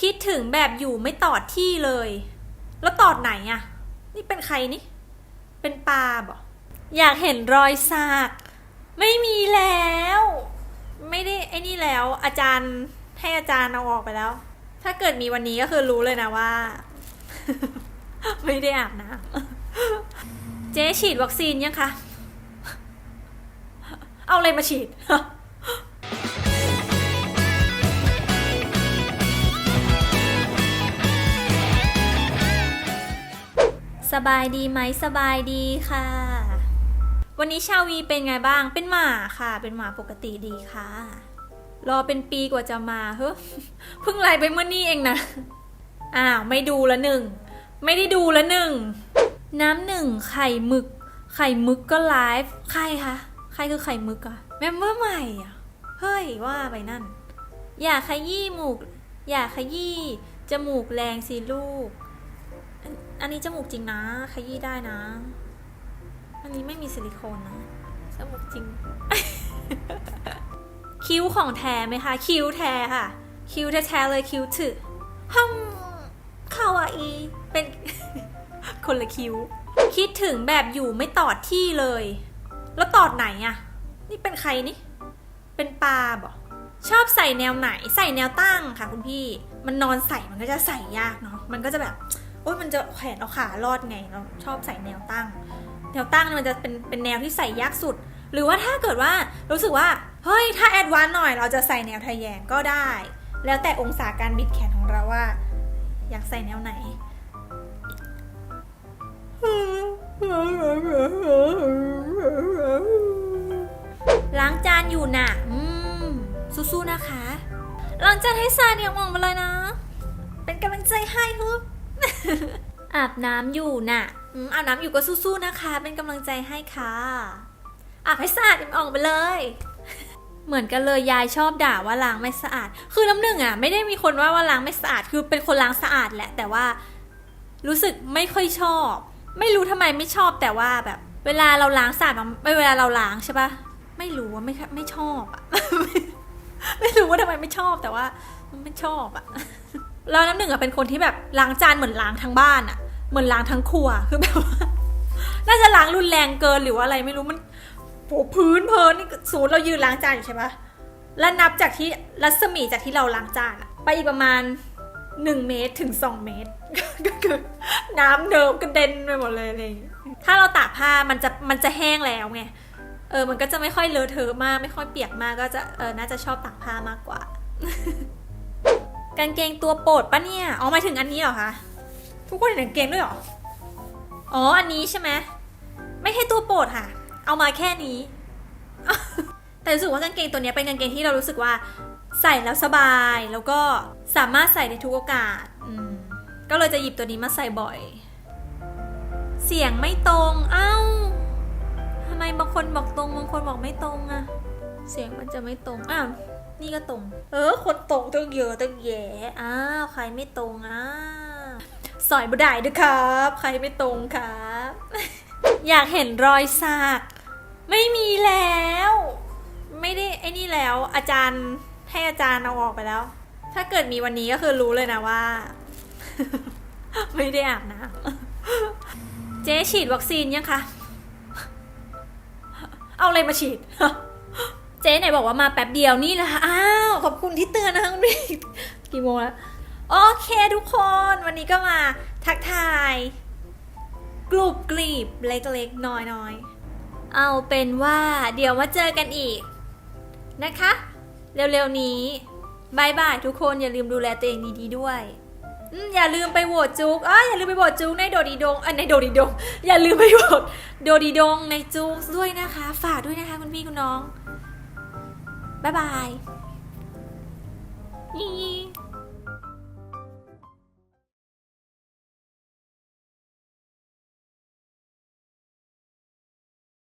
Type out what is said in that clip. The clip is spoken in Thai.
คิดถึงแบบอยู่ไม่ตอดที่เลย แล้วตอดไหนอะนี่เป็นใครนี่ เป็นปลาบออยากเห็นรอยซาก ไม่มีแล้ว ไม่ได้ไอ้นี่แล้ว อาจารย์ให้อาจารย์เอาออกไปแล้ว ถ้าเกิดมีวันนี้ก็คือรู้เลยนะว่า ไม่ได้อาบน้ำเจ๊ฉีดวัคซีนยังคะ เอาอะไรมาฉีด บายดีไหมสบายดีค่ะ วันนี้ชาวีเป็นไงบ้าง เป็นหมาค่ะ เป็นหมาปกติดีค่ะ รอเป็นปีกว่าจะมาเฮ้เพิ่งไลน์ไปเมื่อนี้เองนะ อ้าว ไม่ดูละหนึ่ง ไม่ได้ดูละหนึ่ง น้ำหนึ่งไข่หมึก ไข่หมึกก็ไลฟ์ใครคะ ใครคือไข่หมึกอะเมมเบอร์ใหม่อะเฮ้ยว่าไปนั่น อย่าขยี้หมูก อย่าขยี้จมูกแรงสิลูก อันนี้จมูกจริงนะ ขยี้ได้นะ อันนี้ไม่มีซิลิโคนนะ จมูกจริง คิ้วของแท้ไหมคะ คิ้วแท้ค่ะ คิ้วแท้ๆเลยคิ้วถึฮัมคาวาอีเป็นคนละคิ้ว คิดถึงแบบอยู่ไม่ตอดที่เลย แล้วตอดไหนอะนี่เป็นใครนี่ เป็นปลาบอชอบใส่แนวไหน ใส่แนวตั้งค่ะคุณพี่ มันนอนใส่มันก็จะใส่ยากเนาะ มันก็จะแบบ โอ๊ยมันจะแขวนเอาขารอดไงเราชอบใส่แนวตั้ง แนวตั้งมันจะเป็นเป็นแนวที่ใส่ยากสุด หรือว่าถ้าเกิดว่ารู้สึกว่าเฮ้ยถ้าแอดวานซ์หน่อยเราจะใส่แนวทะแยงก็ได้ แล้วแต่องศาการบิดแขนของเราว่า อยากใส่แนวไหนล้างจานอยู่น่ะอืมสู้ๆนะคะล้างจานให้สะอาดอย่างมองมาเลยนะ เป็นกำลังใจให้ฮึบ อาบน้ำอยู่น่ะอาบน้ำอยู่ก็สู้ๆนะคะ เป็นกำลังใจให้ค่ะอาบให้สะอาดอย่างออกไปเลย เหมือนกันเลยยายชอบด่าว่าล้างไม่สะอาด คือน้ำหนึ่งอะ ไม่ได้มีคนว่าว่าล้างไม่สะอาด คือเป็นคนล้างสะอาดแหละ แต่ว่ารู้สึกไม่ค่อยชอบ ไม่รู้ทำไมไม่ชอบแต่ว่าแบบ เวลาเราล้างสะอาดมันไม่เวลาเราล้างใช่ปะไม่รู้ว่าไม่ไม่ชอบอะไม่รู้ว่าทำไมไม่ชอบแต่ว่า มันไม่ชอบอะ แล้วน้ำหนึ่งอะเป็นคนที่แบบล้างจานเหมือนล้างทั้งบ้านอะเหมือนล้างทั้งครัวคือแบบว่าน่าจะล้างรุนแรงเกินหรือว่าอะไรไม่รู้มันโหพื้นเพลินนี่สูตรเรายืนล้างจานอยู่ใช่ปะแล้วนับจากที่รัศมีจากที่เราล้างจานอะไปอีกประมาณหนึ่งเมตรถึงสองเมตร ก็คือน้ำเนิมกระเด็นไปหมดเลยอะไรอย่างเงี้ยถ้าเราตากผ้ามันจะมันจะแห้งแล้วไงเออมันก็จะไม่ค่อยเลอะเทอะมาก ไม่ค่อยเปียกมากก็จะเออน่าจะชอบตากผ้ามากกว่า กางเกงตัวโปรดปะเนี่ย อ๋อหมายถึงอันนี้เหรอคะ ทุกคนเห็นกางเกงด้วยเหรอ อ๋อ อันนี้ใช่ไหม ไม่ใช่ตัวโปรดค่ะ เอามาแค่นี้ แต่รู้สึกว่ากางเกงตัวนี้เป็นกางเกงที่เรารู้สึกว่า ใส่แล้วสบาย แล้วก็สามารถใส่ในทุกโอกาสอืมก็เลยจะหยิบตัวนี้มาใส่บ่อย เสียงไม่ตรง เอ้าทำไมบางคนบอกตรง บางคนบอกไม่ตรงอะ เสียงมันจะไม่ตรง อ้าว นี่ก็ตรง เออ คนตรงต้องเยอะต้องแย่อ้าวใครไม่ตรงอะสอยบดายด้วยครับ ใครไม่ตรงครับ อยากเห็นรอยซากไม่มีแล้ว ไม่ได้ไอ้นี่แล้ว อาจารย์ให้อาจารย์เอาออกไปแล้ว ถ้าเกิดมีวันนี้ก็คือรู้เลยนะว่า ไม่ได้อาบน้ำเจ๊ฉีดวัคซีนยังคะ เอาอะไรมาฉีด เจ๊ไหนบอกว่ามาแป๊บเดียวนี่แหละค่ะอ้าวขอบคุณที่เตือนนะคะคุณพี่กี่โมงแล้วโอเคทุกคนวันนี้ก็มาทักทายกรุบกรีบเล็กๆน้อยๆ เอาเป็นว่าเดี๋ยวมาเจอกันอีกนะคะ เร็วๆนี้บายบายทุกคนอย่าลืมดูแลตัวเองดีๆด้วยอย่าลืมไปโหวตจุกอะอย่าลืมไปโหวตจุกในโดดีดงเอ่อในโดดีดง อย่าลืมไปโหวตโดดีดงในจุกด้วยนะคะ ฝากด้วยนะคะคุณพี่คุณน้อง บ๊ายบาย